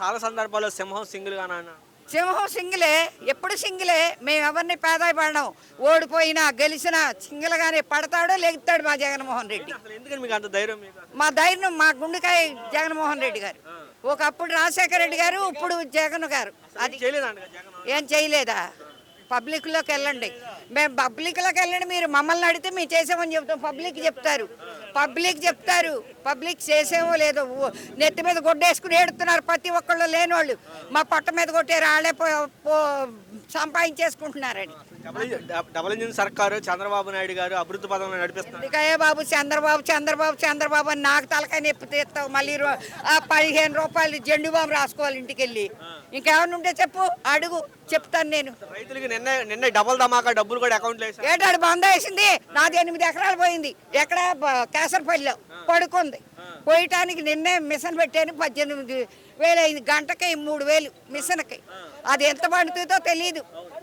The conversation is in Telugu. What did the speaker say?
చాలా సందర్భాల్లో సింహం సింగిల్ గానా అన్న సింహం సింగిలే ఎప్పుడు సింగిలే మేము ఎవరిని పేదాయి పడడం ఓడిపోయినా గెలిచినా సింగిల్గానే పడతాడో లెగుతాడు మా జగన్మోహన్ రెడ్డి. అసలు? ఎందుకని మీకు అంత ధైర్యం మీకు? మా ధైర్యం మా గుండెకాయ జగన్మోహన్ రెడ్డి గారు. ఒకప్పుడు రాజశేఖర రెడ్డి గారు ఇప్పుడు జగన్ గారు. అది చేయలేదండి జగన్. ఏం చేయలేదా? పబ్లిక్లోకి వెళ్ళండి. మేము పబ్లిక్లోకి వెళ్ళండి మీరు మమ్మల్ని అడిగితే మేము చేసామని చెప్తాం. పబ్లిక్ చెప్తారు. పబ్లిక్ చెప్తారు. పబ్లిక్ చేసేమో లేదో నెత్తి మీద గొడ్డేసుకుని ఏడుతున్నారు. ప్రతి ఒక్కళ్ళు లేని వాళ్ళు మా పొట్ట మీద కొట్టారు వాళ్ళే పో- పో- సంపాదించేసుకుంటున్నారని. డబుల్ ఇంజిన్- డబుల్ ఇంజిన్ సర్కారు చంద్రబాబు నాయుడు గారు అభివృద్ధి పదంలో నడిపిస్తున్నారు. ఇదికాయే బాబు చంద్రబాబు చంద్రబాబు చంద్రబాబు అని నాకు తలకాయ నొప్పి తీస్తావు. మళ్ళీ పదిహేను రూపాయలు జెండు బాంబు రాసుకోవాలి ఇంటికి వెళ్ళి ఇంకేమన్నా ఉంటే చెప్పు అడుగు చెప్తాను నేను. రైతులకి నిన్న నిన్న డబుల్ ధమాకా డబ్బులు కూడా వేసారు ఏటాడు బంద వేసింది? నాది ఎనిమిది ఎకరాలు పోయింది. ఎక్కడ కేసరపల్లిలో. పడుకుంది. పోయటానికి నిన్నే మిషన్ పెట్టాను పద్దెనిమిది వేలు అయింది గంటకి మూడు వేలు మిషన్కి. అది ఎంత పడుతుందో తెలియదు